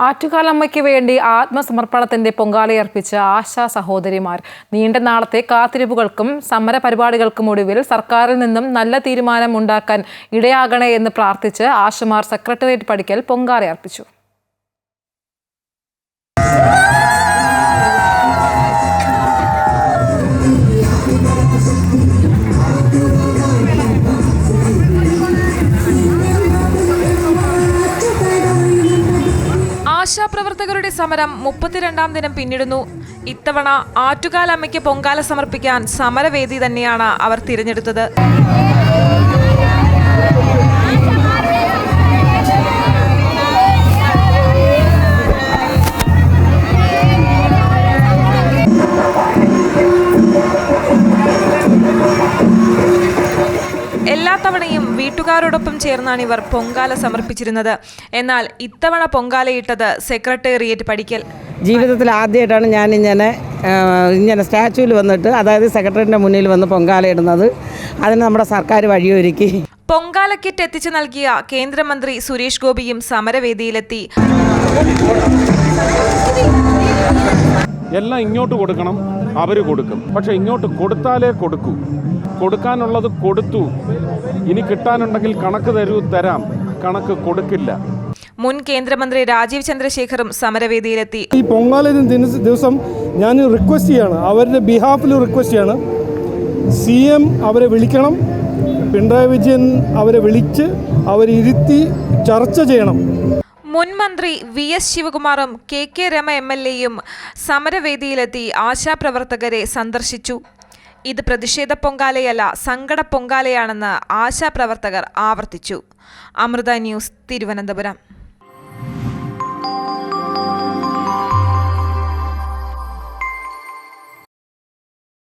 ആറ്റുകാലമ്മയ്ക്ക് വേണ്ടി ആത്മസമർപ്പണത്തിന്റെ പൊങ്കാലയർപ്പിച്ച ആശാ സഹോദരിമാർ നീണ്ട നാളത്തെ കാത്തിരിപ്പുകൾക്കും സമര പരിപാടികൾക്കും ഒടുവിൽ സർക്കാരിൽ നിന്നും നല്ല തീരുമാനം ഉണ്ടാക്കാൻ ഇടയാകണേ എന്ന് പ്രാർത്ഥിച്ച് ആശമാർ സെക്രട്ടേറിയറ്റ് പടിക്കൽ പൊങ്കാലയർപ്പിച്ചു ആശാപ്രവർത്തകരുടെ സമരം മുപ്പത്തിരണ്ടാം ദിനം പിന്നിടുന്നു. ഇത്തവണ ആറ്റുകാലമ്മയ്ക്ക് പൊങ്കാല സമർപ്പിക്കാൻ സമരവേദി തന്നെയാണ് അവർ തിരഞ്ഞെടുത്തത്. തവണയും വീട്ടുകാരോടൊപ്പം ചേർന്നാണ് ഇവർ പൊങ്കാല സമർപ്പിച്ചിരുന്നത്. എന്നാൽ ഇത്തവണ പൊങ്കാലയിട്ടത് സെക്രട്ടേറിയറ്റ് പഠിക്കൽ ജീവിതത്തിൽ ആദ്യമായിട്ടാണ് ഞാൻ ഇങ്ങനെ ഇങ്ങനെ സ്റ്റാച്യൂവിൽ വന്നിട്ട് അതായത് സെക്രട്ടറിന്റെ മുന്നിൽ വന്ന് പൊങ്കാല ഇടുന്നത്. അതിന് നമ്മുടെ സർക്കാർ വഴിയൊരുക്കി. പൊങ്കാല കിറ്റ് എത്തിച്ചു നൽകിയ കേന്ദ്രമന്ത്രി സുരേഷ് ഗോപിയും സമരവേദിയിലെത്തി. എല്ലാം ഇങ്ങോട്ട് കൊടുക്കണം. അവർ കൊടുക്കും. പക്ഷെ ഇങ്ങോട്ട് കൊടുത്താലേ കൊടുക്കൂ. കൊടുക്കാനുള്ളത് കൊടുത്തു. ഇനി കിട്ടാനുണ്ടെങ്കിൽ കണക്ക് തരൂ തരാം. കണക്ക് കൊടുക്കില്ല. മുൻ കേന്ദ്രമന്ത്രി രാജീവ് ചന്ദ്രശേഖറും സമരവേദിയിലെത്തി. ഈ പൊങ്കാല ദിന- ദിവസം ഞാൻ റിക്വസ്റ്റ് ചെയ്യാണ്. അവരുടെ ബിഹാഫിൽ റിക്വസ്റ്റ് ചെയ്യാണ്. സി എം അവരെ വിളിക്കണം. പിണറായി വിജയൻ അവരെ വിളിച്ച് അവരിരുത്തി ചർച്ച ചെയ്യണം. മുൻ മന്ത്രി V S ശിവകുമാറും K K Rema M L എയും സമരവേദിയിലെത്തി ആശാപ്രവർത്തകരെ സന്ദർശിച്ചു. ഇത് പ്രതിഷേധ പൊങ്കാലയല്ല സങ്കട പൊങ്കാലയാണെന്ന് ആശാപ്രവർത്തകർ ആവർത്തിച്ചു. അമൃത ന്യൂസ് തിരുവനന്തപുരം.